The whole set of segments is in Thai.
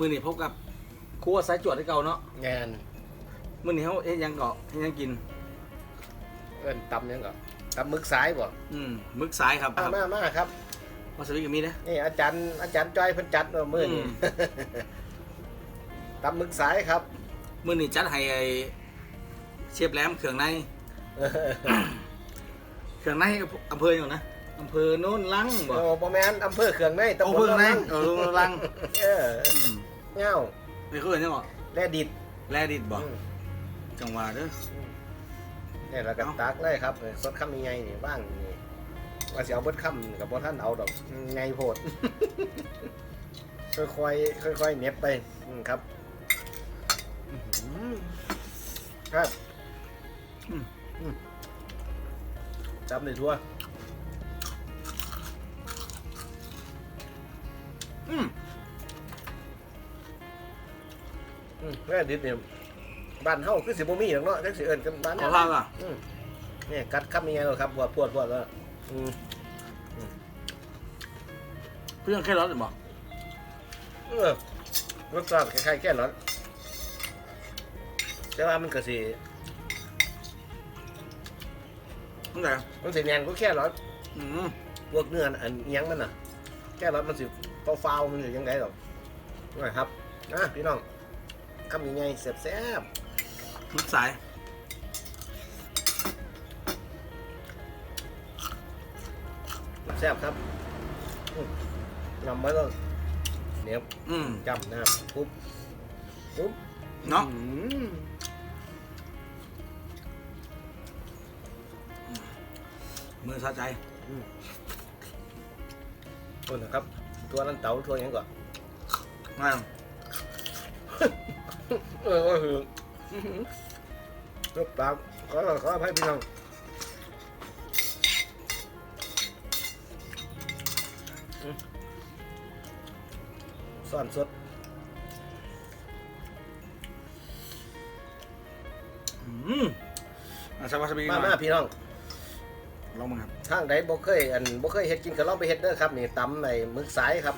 มือนี้พบกับครัวสายจวดที่เก่าเนาะงานมือนี้เขาเอ๊ยยังเกาะเฮ็ดยังกิน เอิ้นตำยังก็ตำมึกสายบ่อืมมึกสายครับมามามาครับวาซาบิก็มีนะนี่อาจารย์อาจารย์จ้อยเพิ่นจัดมามื้อนี้อืมตำมึกสายครับ มือนี้จัดให้ไอ้เชฟแหลมเครื่องในเครื่องในอำเภออยู่นะอำเภอโน้นลังบ่โอ้บ่แม่นอำเภอเขืองในตำอำบเภลอไหนลังเออโน้นลังเอออืม เงาไม่เคยเนี่ยบ่แลดิดแลดิดบ่อืมจังหวะเด้อนี่แล้วก็เอ้า ตักเลยครับสดคำใหญ่ๆนี่บ้างนี่ว่าสิเอาเบิดคำกับบ่ทันเอาดอกไงโพด ค่อยๆค่อยๆเหน็บไปอืมครับ อื้อหือครับอืม อืมจำเลยทั่วอืม อืมแม่ดิดเนี่ยบ้านเฮาคือสิบ่มีหรอกเนาะจังสิเอิ้นกันบ้านขอพาล่ะอืมเนี่ยกัดคำยังไงล่ะครับปวดปวดปวดแล้วอืมเพื่อนแค่รถหรือบ่เออรสชาติคล้ายๆแค่นั้นแต่ว่ามันก็สิตั้งแต่มันสิแนนก็แค่รสอืมพวกเนื้ออันอิหยังมันน่ะ แค่รสมันสิฟาวๆมันสิยังไงหรอกนะครับนะพี่น้อง คำยังไงแซ่บมึกสายๆแซ่บครับอืมนำไว้แล้วเหนียวอืมจำหน้าปุ๊บปุ๊บเนาะอืมมือสะใจตัวนะครับ ตัวนั้นเต่าตัวหยังก่อนง่าย เออก็คือรบปากขอขออภัยพี่น้องอืมซ่อนสดอืมอะชาวาซาบิมาหน่มาอยพี่น้องลองมาครับทางใดบ่เคยอันบ่เคยเฮ็ดกินก็ลองไปเฮ็ดเด้อครับนี่ตำในหมึกสายครับ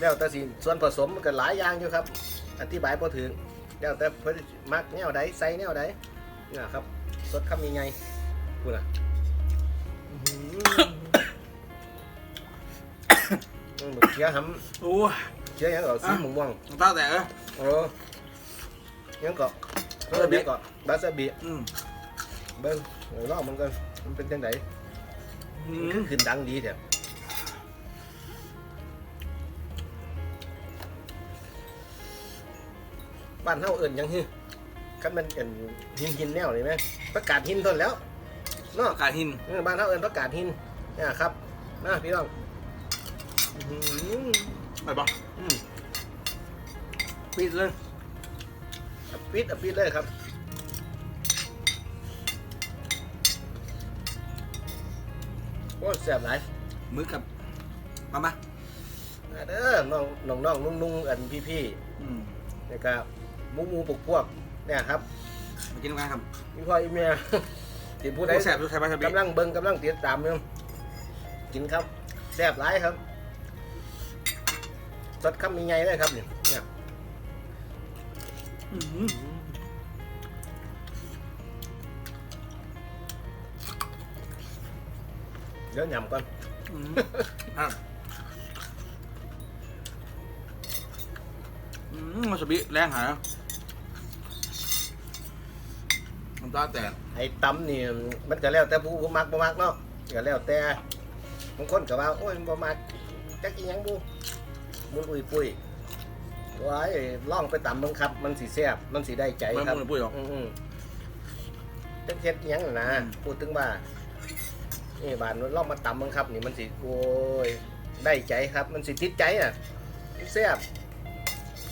แล้วแต่สิส่วนผสมมันก็หลายอย่างอยู่ครับ อธิบายบ่ถึงแล้วแต่เพิ่นมักแนวใดใส่แนวใดนี่นะครับสดคำยังไงพูดน่ะอื้อหืออืมบักเขียหำโอ้ยเขียหยังก็สีม่วงน้ำตาแตกเลยๆเออยังก็เออเดี๋ยวก็บาซาบิอืมเบิ่งเดี๋ยวลองมันกันมันเป็นจังไดอืมันมขึ้นดังดีแท้ บ้านเฮาเอิ้นหยังฮึคันมันเอิ้นหินหินแนวนี่แม่ประกาศหินทนแล้วเนาะอากาศหินเออบ้านเฮาเอิ้นประกาศหินเนี่ยครับมาพี่น้องอื้อหือไปปะอืมปิดเลยเอาปิดเอาปิดเลยครับโอ้ยแซ่บหลาย มือกับมามามาเด้อน้องน้องน้องนุ่งนุ่งอันพี่พี่อืม ๆนี่ก็หมูห มูปลุกพวกเนี่ยครับมากินกันครับพี่พ่ออีเมียที่ผู้ใดโอ้แสบดูใช้วาซาบิกำลังเบิ่งกำลังติดตามอยู่กินครับแซ่บหลายครับสดคำมีไงเลยครับเนี่ยเนี่ยอืมเดี๋ยวยำก่อนอืมอะอืมวาซาบิแรงหายน้ำ ตาแตกไอ้ตำนี่มันก็แล้วแต่ผู้ผู้มักบ่มักเนาะก็แล้วแต่บางคนก็ว่าโอ้ยบ่มักจักอีหยังบูมุนอุ้ยปุ้ยว้ายลองไปตำเบิ่งครับ มันสิแซ่บมันสิได้ใจไม่ครับมึงปุ้ยหรอก อืมๆจักเฮ็ดอีหยังน่ะนะอืม พูดถึงว่านี่บานลองมาตำเบิ่งครับ นี่มันสิโอ้ยได้ใจครับ มันสิติดใจน่ะมันแซ่บ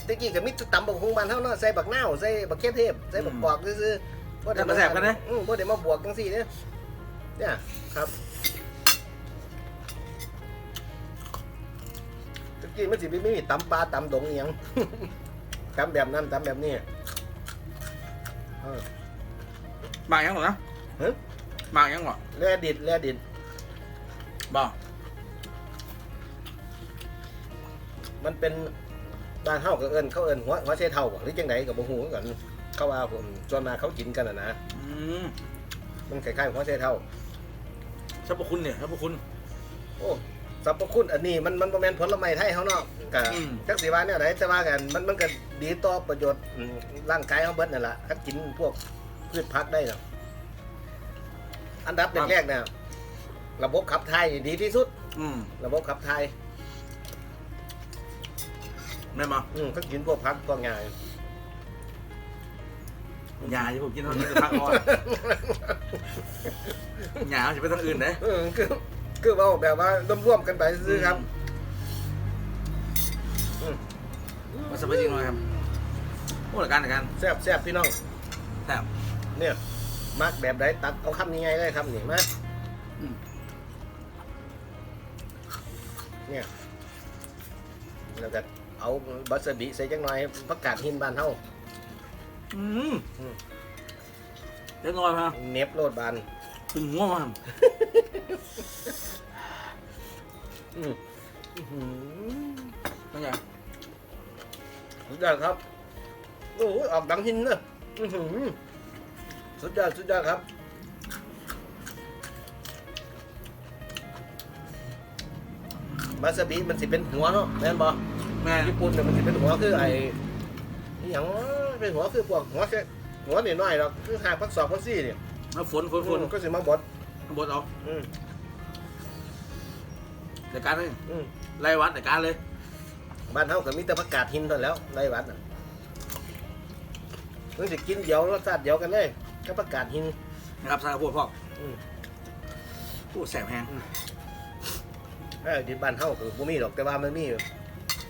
ตะกี้ก็มีแต่ตำบักฮุงบ้านเฮาเนาะใส่บักนาวใส่บักเขือเทศใส่บักกอกซื่อๆ บ่ได้แต่มาแสบกันนะ อืมบ่ได้มาบวกจังซี่เด้อเนี่ยครับตะกี้มันสิไม่มีตำปลาตำดงอหยังตำแบบนั้นตำแบบนี้เออบางยังหรอนะฮะบางยังหรอแลดิดแลดิดบ่มันเป็นบ้านเฮาก็เอิ้นเขาเอิ้นหัวหัวไชเท่าบ่หรือจังไดก็บ่ฮู้คือกัน เขาว่าผมส่วนมากเขากินกันน่ะนะอืมมันคล้ายๆหัวไชเท่าสรรพคุณเนี่ยสรรพคุณ โอ้สรรพคุณอันนี้มันมันบ่แม่นผลไม้ไทยเฮาเนาะก็อืม จักสิว่าแนวไหนแต่ว่ากันมันมันก็ดีต่อประโยชน์อืมร่างกายเฮาเบิดนั่นล่ะถ้ากินพวกพืชผักได้เนาะอันดับแรกๆเนี่ยระบบขับถ่ายนี่ดีที่สุด อืมระบบขับถ่าย แม่นบ่อืมถ้ากินพวกผักก็ง่าย ยาที่ผมกินเท่านี้จะพักก่อนยาจะไปทางอื่นเด้เออคือคือเว้าแบบว่าร่วมๆกันไปซื้อๆครับมาสบายจริงเลยครับโอ้หลักการหลักการแซ่บแซ่บพี่น้องแต่บเนี่ยมักแบบใดตัดเอาคำนี้ไงเลยครับนี่มาอืมเนี่ยแล้วก็เอาบาสบิใส่จังหน่อยผักกาดหินบ้านเฮา อืมอืมเล็กน้อยครับเน็บโลดบานถึงหัวมาครับอืมอื้อหือเป็นไงสุดยอดครับ โอ้โหออกดังหินเนอะอื้อหือสุดยอดสุดยอดครับบาสบิมันสิเป็นหัวเนาะแม่นบ่แม่ญี่ปุ่นเนี่ยมันสิเป็นหัวคือไอ้อหย่าง วะเป็นหัวคือพวกหัวแค่หัวนิดหน่อยๆหรอกคือหาพักสอบพักซี่เนี่ยมาฝนฝนฝนก็สิมาบดบดเอาอืมหลักการเลยอืมไล่วัดหลักการเลยบ้านเฮาก็มีแต่ผักกาดหินเท่านั้นแหล้วไรวัดน่ะมันสิกินเดียวรสชาติเดียวกันเลยกับผักกาดหิน นะครับสารพวกพ่ออืมผู้แสบแหงเออที่บ้านเฮาก็บ่มีหรอกแต่ว่ามันมี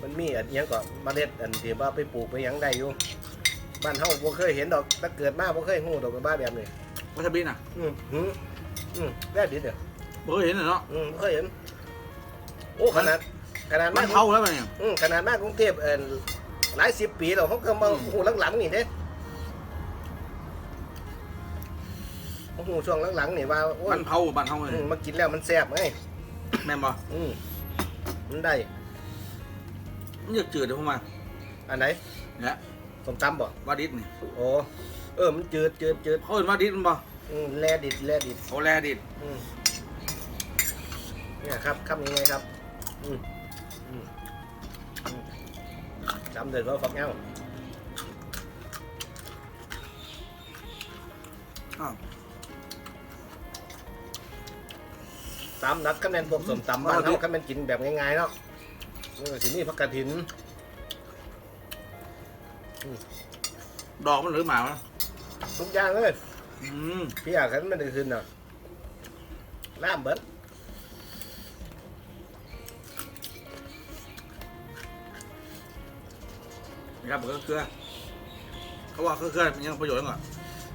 มันมีอันอิหยังก็เมล็ดอันที่ว่าไปปลูกไปหยังได้อยู่ บ้านเฮาบ่เคยเห็นดอกถ้าเกิดมาบ่เคยฮู้ดอกว่าบ้านแบบนี้วัชบินอะอืมหืมอืมแว่ดิเด้อบ่เคยเห็นเลยเนาะอืมเคยเห็น โอ้ขนาดขนาดมัมานกเท่าแล้วมันเนี่ย อืมขนาดมากกรุงเทพเออหลายสิบปีแล้วเขาก็มาอืมโอ้โหหลังๆนี่เด้โอ้โหช่วงหลังๆนี่ว่าโอ้ยมันเผาบ้านเฮาเลยอืมมากินแล้วมันแซ่บไงแม่นบ่อืมมันได้ มันจะจืดเดี๋ยวผมมาอันไหน เนี่ย ส้มตำบ่วาดิษนี่โอ้เออมันจืดจืดจืดเขาเห็นวาดิษมันบ่อืมแลดิดแลดิดโอแลดิษอืมเนี่ยครับคำนี้ไงครับอืมอืมอืมจำเด็ดว่าฝักเงาอ้าวตามนักคะแนนพวกสมตำบ้านเขาคะแนนกินแบบง่ายๆเนาะนี่ก็สินี่ผักกาดหิน ดอกมันหรือหมาวะทุกอย่างเลยอืมพี่อยากให้มันได้ขึ้นน่ะน้ำเบิดนะครับเกลือเกลือเขาว่าเกลือเกลือมันยังประโยชน์ยังไง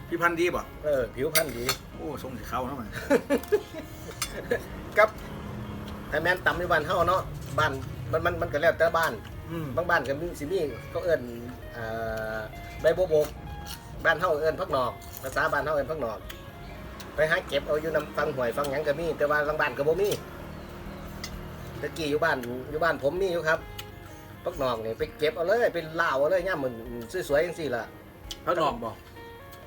พี่พันธุ์ดีป่ะเออ ผิวพรรณดีโอ้ทรงสีขาวนะมันกับแต่แม่นตำในบ้านเฮาเนาะบ้านมันมันมันก็แล้วแต่บ้าน อืมบางบ้านก็มีสิมีก็เอิ้นอ่าใบโบวบกบ้านเฮาเอิ้นพักหนอก ภาษาบ้านเฮาเอิ้นพักหนอก ไปหาเก็บเอาอยู่นำฟังหวยฟังหยังก็มี แต่ว่าบางบ้านก็บ่มีตะกี้อยู่บ้านอยู่บ้านผมมีอยู่ครับพักหนอกนี่ไปเก็บเอาเลยไปล่าวเอาเลยย่ามมันสวยๆจังซี่ล่ะ พระนอกบ่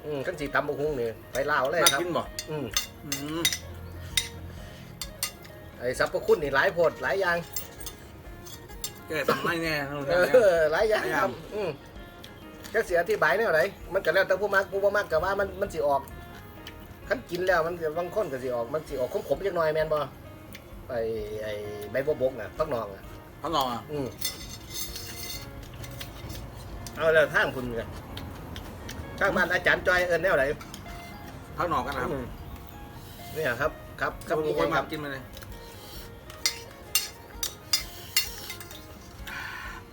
อืมคันสิตำบักหุ่งนี่ไปล่าวเลยน่าครับ กินบ่อืมอืมไอ้สรรพคุณนี่หลายโพดหลายอย่าง แกทำไม่แน่นะเออหลายอย่างหลายอคย่างรับอืมจักสิอธิบายแนวไหนมันก็แล้วแต่ผู้มักผู้บ่มักก็ว่ามันมันสิออกคันกินแล้วมันก็บางคนก็สิออกมันสิออกขมๆจักหน่อยแม่นบ่ไอ้ไอ้ใบบัวบกน่ะพักหนองน่ะพระนอกอะอืมเอาแล้วทางคุณกันทางบ้านอาจารย์จอยเอิ้นแนวไหนพระนอกกันนะครับอืมเนี่ยครับ ครับคครัรับบนี่คนคมารับกินมาเลย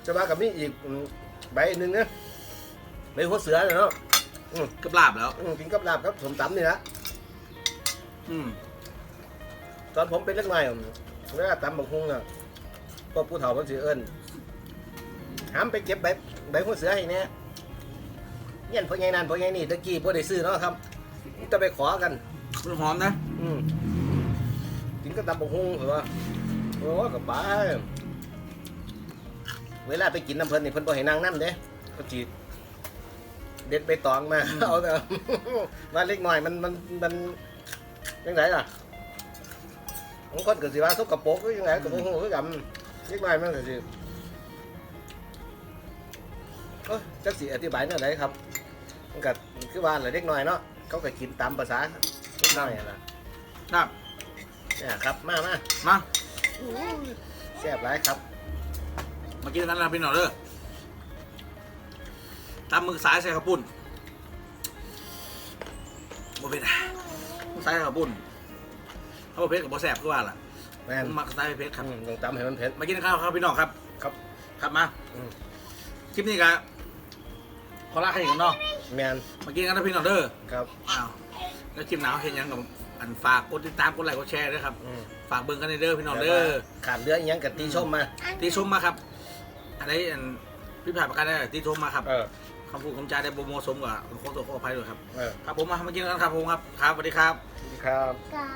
จะมากับนี่อีกอืมใบหนึ่งนะใบหัวเสือน่ะเนาะอืมกับลาบแล้ว อืมกินกับลาบครับสมตำนี่นะอืมตอนผมเป็นเล็กน้อยเวลาตำบักฮุงน่ะก็ผู้เฒ่ามันสิเอิ้นหามไปเก็บใบใบหัวเสือให้แน่เงี้ยพ่อใหญ่นั่นพ่อใหญ่นี่ตะกี้บ่ได้ซื้อเนาะครับจะไปขอกัน มันหอมนะ อืมกินก็ตำบักฮุงเหรอโอ้กับป้า เวลาไปกินน้ำเพลินนี่เพิ่นบ่ให้นั่งน้ำเด้ก็จีเด็ดไปตองมา เอาแต่มาเล็กหน่อยมันมันมันยังไงล่ะบางคนก็สิว่าทุกกระโปรงก็ยังไงกับบ่ฮู้คือกันเล็กน้อยมันก็สิเอ้ยจักสิอธิบายแนวไหนครับมันก็คือว่าแหละเล็กน้อยเนาะเขาก็กินตามภาษาเล็กน้อยนั่นล่ะครับเนี่ยครับมามามาแซ่บหลายครับ มากินกันนะพี่น้องเด้อตำมือซ้ายใส่ข้าวปุ้นบ่เผ็ดอะมือซ้ายใส่ข้าวปุ้นเขาบอกเผ็ดกับบ่แซ่บคือว่าล่ะแม่นผมมักสไตล์เผ็ดครับอืมต้องตำให้มันเผ็ดมากินข้าวครับพี่น้องครับ ครับ ครับมาอืมคลิปนี้ก็ขอลาใครกันเนาะแม่นมากินกันนะพี่น้องเด้อครับอ้าวแล้วคลิปหนาวเห็นยังกับอันฝากกดติดตามกดไลค์กดแชร์ด้วยครับอืมฝากเบิ่งกันในเด้อพี่น้องเด้อขาดเรืออีหยังกับตีชมมาที่ชมมาครับ อันนี้อันพี่ผ่านประกันได้ที่ชมมาครับเออคำพูดคำจาได้โปรโมทสมกับขอตัวขออภัยด้วยครับ เออครับผมมามากินกันครับผมครับ ครับสวัสดีครับ ครับ กา